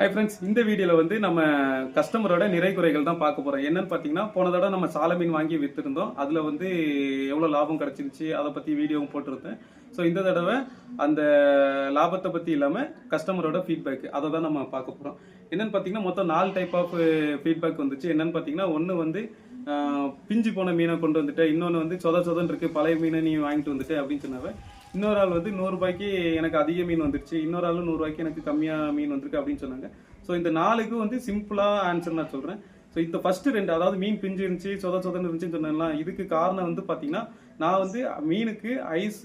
Hi friends இந்த வீடியோவில் வந்து நம்ம கஸ்டமரோட நிறை குறைகள் தான் பார்க்க போகிறோம் என்னன்னு பார்த்தீங்கன்னா போன தடவை நம்ம சால மீன் வாங்கி விற்றுருந்தோம் அதில் வந்து எவ்வளோ லாபம் கிடச்சிருச்சு அதை பற்றி வீடியோவும் போட்டிருந்தேன். ஸோ இந்த தடவை அந்த லாபத்தை பற்றி இல்லாமல் கஸ்டமரோட ஃபீட்பேக் அதை தான் நம்ம பார்க்க போகிறோம் என்னென்னு பார்த்தீங்கன்னா மொத்தம் நாலு டைப் ஆஃப் ஃபீட்பேக் வந்துச்சு. என்னென்னு பார்த்தீங்கன்னா ஒன்று வந்து பிஞ்சு போன மீனை கொண்டு வந்துட்டேன். இன்னொன்று வந்து சொத சொதன்னு இருக்குது பழைய மீனை நீ வாங்கிட்டு வந்துட்டேன் அப்படின்னு சொன்னாவே. இன்னொரு ஆள் வந்து நூறுரூபாய்க்கு எனக்கு அதிக மீன் வந்துருச்சு. இன்னொரு ஆள் நூறுரூவாய்க்கு எனக்கு கம்மியாக மீன் வந்திருக்கு அப்படின்னு சொன்னாங்க. ஸோ இந்த நாளுக்கு வந்து சிம்பிளாக ஆன்சர் நான் சொல்கிறேன் ஸோ இந்த ஃபஸ்ட்டு ரெண்டு அதாவது மீன் பிஞ்சு இருந்துச்சு சொத சொதன்னு இருந்துச்சுன்னு சொன்னேன்லாம் இதுக்கு காரணம் வந்து பார்த்தீங்கன்னா நான் வந்து மீனுக்கு ஐஸ்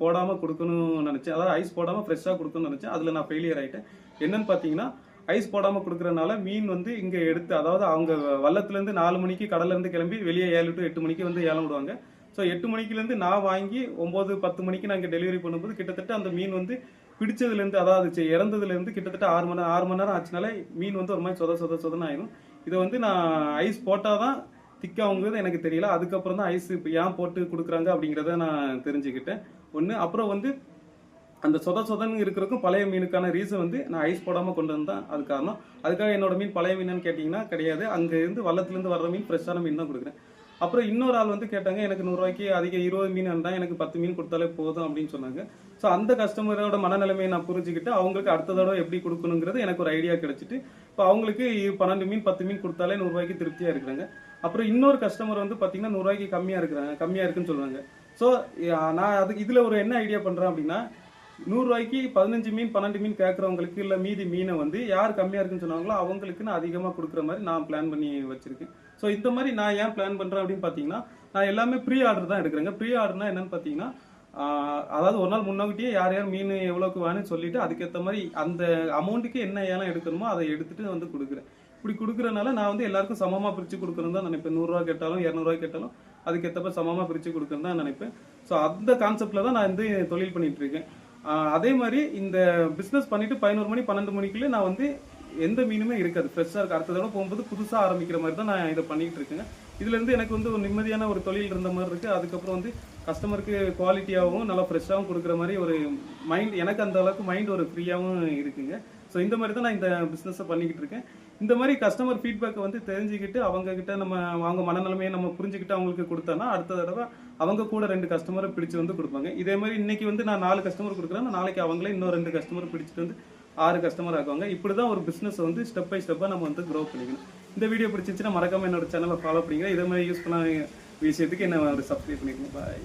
போடாமல் கொடுக்கணும்னு நினச்சேன். அதாவது ஐஸ் போடாமல் ஃப்ரெஷ்ஷாக கொடுக்கணும்னு நினைச்சேன். அதில் நான் ஃபெயிலியர் ஆகிட்டேன் என்னன்னு பார்த்தீங்கன்னா ஐஸ் போடாமல் கொடுக்குறனால மீன் வந்து இங்கே எடுத்து அதாவது அவங்க வல்லத்துலேருந்து நாலு மணிக்கு கடல்லேருந்து கிளம்பி வெளியே ஏழு டு எட்டு மணிக்கு வந்து ஏலம் விடுவாங்க. ஸோ எட்டு மணிக்குலேருந்து நான் வாங்கி ஒம்பது பத்து மணிக்கு நாங்கள் டெலிவரி பண்ணும்போது கிட்டத்தட்ட அந்த மீன் வந்து பிடிச்சதுலேருந்து அதாவது இறந்ததுலேருந்து கிட்டத்தட்ட ஆறு மணி ஆறு மணி நேரம் ஆச்சுனாலே மீன் வந்து ஒரு மாதிரி சொத சொத சொதன்னு ஆயிடும் இதை வந்து நான் ஐஸ் போட்டால் தான் திக்காகுங்கிறது எனக்கு தெரியல. அதுக்கப்புறம் தான் ஐஸ் இப்போ ஏன் போட்டு கொடுக்குறாங்க அப்படிங்கிறத நான் தெரிஞ்சுக்கிட்டேன். ஒன்று அப்புறம் வந்து அந்த சொத சொதன்னு இருக்கிறதுக்கும் பழைய மீனுக்கான ரீசன் வந்து நான் ஐஸ் போடாமல் கொண்டு வந்தேன் அது காரணம். அதுக்காக என்னோட மீன் பழைய மீனுன்னு கேட்டிங்கன்னா கிடையாது. அங்கேருந்து வல்லத்துலேருந்து வர்ற மீன் ஃப்ரெஷ்ஷான மீன் தான் கொடுக்குறேன். அப்புறம் இன்னொரு ஆள் வந்து கேட்டாங்க எனக்கு நூறுரூவாய்க்கு அதிக இருபது மீன் இருந்தால் எனக்கு பத்து மீன் கொடுத்தாலே போதும் அப்படின்னு சொன்னாங்க. ஸோ அந்த கஸ்டமரோட மனநிலைமையை நான் புரிஞ்சுக்கிட்டு அவங்களுக்கு அடுத்த தடவை எப்படி கொடுக்கணுங்கிறது எனக்கு ஒரு ஐடியா கிடைச்சிட்டு இப்போ அவங்களுக்கு பன்னெண்டு மீன் பத்து மீன் கொடுத்தாலே நூறுரூவாய்க்கு திருப்தியாக இருக்கிறாங்க. அப்புறம் இன்னொரு கஸ்டமர் வந்து பார்த்தீங்கன்னா நூறுரூவாய்க்கு கம்மியாக இருக்கிறாங்க கம்மியாக இருக்குன்னு சொல்கிறாங்க ஸோ நான் அதுக்கு இதில் ஒரு என்ன ஐடியா பண்ணுறேன் அப்படின்னா நூறுரூவாய்க்கு பதினஞ்சு மீன் பன்னெண்டு மீன் கேட்குறவங்களுக்கு இல்லை மீதி மீனை வந்து யார் கம்மியாக இருக்குன்னு சொன்னாங்களோ அவங்களுக்குன்னு அதிகமாக கொடுக்குற மாதிரி நான் பிளான் பண்ணி வச்சுருக்கேன். ஸோ இந்த மாதிரி நான் ஏன் பிளான் பண்ணுறேன் அப்படின்னு பார்த்தீங்கன்னா நான் எல்லாமே ப்ரீ ஆர்டர் தான் எடுக்கிறேங்க. ப்ரீ ஆர்டர்னா என்னன்னு பார்த்தீங்கன்னா அதாவது ஒரு நாள் முன்னாடியே யார் யார் மீன் எவ்வளோக்கு வேணும்னு சொல்லிட்டு அதுக்கேற்ற மாதிரி அந்த அமௌண்ட்டுக்கு என்ன ஏலம் எடுக்கணுமோ அதை எடுத்துட்டு வந்து கொடுக்குறேன். இப்படி கொடுக்குறனால நான் வந்து எல்லாருக்கும் சமமாக பிரித்து கொடுக்கணும் தான் நினைப்பேன். நூறுரூவா கேட்டாலும் இரநூறுவா கேட்டாலும் அதுக்கேற்றப்ப சமமாக பிரித்து கொடுக்கணும் தான் நினைப்பேன். ஸோ அந்த கான்செப்டில் தான் நான் வந்து தொழில் பண்ணிகிட்ருக்கேன் அதே மாதிரி இந்த பிஸ்னஸ் பண்ணிட்டு பதினோரு மணி பன்னெண்டு மணிக்குள்ளே நான் வந்து எந்த மீனுமே இருக்காது. ஃப்ரெஷ்ஷாக இருக்குது அடுத்த தடவை போகும்போது புதுசாக ஆரம்பிக்கிற மாதிரி தான் நான் இதை பண்ணிகிட்டு இருக்கேங்க. இதுலேருந்து எனக்கு வந்து ஒரு நிம்மதியான ஒரு தொழில் இருந்த மாதிரி இருக்குது அதுக்கப்புறம் வந்து கஸ்டமருக்கு குவாலிட்டியாகவும் நல்லா ஃப்ரெஷ்ஷாகவும் கொடுக்குற மாதிரி ஒரு மைண்ட் எனக்கு அந்த அளவுக்கு மைண்ட் ஒரு ஃப்ரீயாகவும் இருக்குங்க. ஸோ இந்த மாதிரி தான் நான் இந்த பிஸ்னஸை பண்ணிக்கிட்டு இருக்கேன். இந்த மாதிரி கஸ்டமர் ஃபீட்பேக்கை வந்து தெரிஞ்சுக்கிட்டு அவங்கக்கிட்ட நம்ம அவங்க மனநிலைமையை நம்ம புரிஞ்சுக்கிட்டு அவங்களுக்கு கொடுத்தோன்னா அடுத்த தடவை அவங்க கூட ரெண்டு கஸ்டமரை பிடிச்சு வந்து கொடுப்பாங்க. இதே மாதிரி இன்னைக்கு வந்து நான் நாலு கஸ்டமர் கொடுக்குறேன். நாளைக்கு அவங்களே இன்னும் ரெண்டு கஸ்டமர் பிடிச்சிட்டு வந்து ஆறு கஸ்டமர் ஆக்குவாங்க. இப்படி தான் ஒரு பிஸ்னஸ் வந்து ஸ்டெப் பை ஸ்டெப்பாக நம்ம வந்து க்ரோ பண்ணிக்கணும். இந்த வீடியோ பிடிச்சிருந்துச்சுன்னா மறக்காம என்னோட சேனலை ஃபாலோ பண்ணிக்கிறேன் இதே மாதிரி யூஸ்ஃபுல்லான விஷயத்துக்கு என்ன ஒரு சப்ஸ்கிரைப் பண்ணிக்கணும் பாய்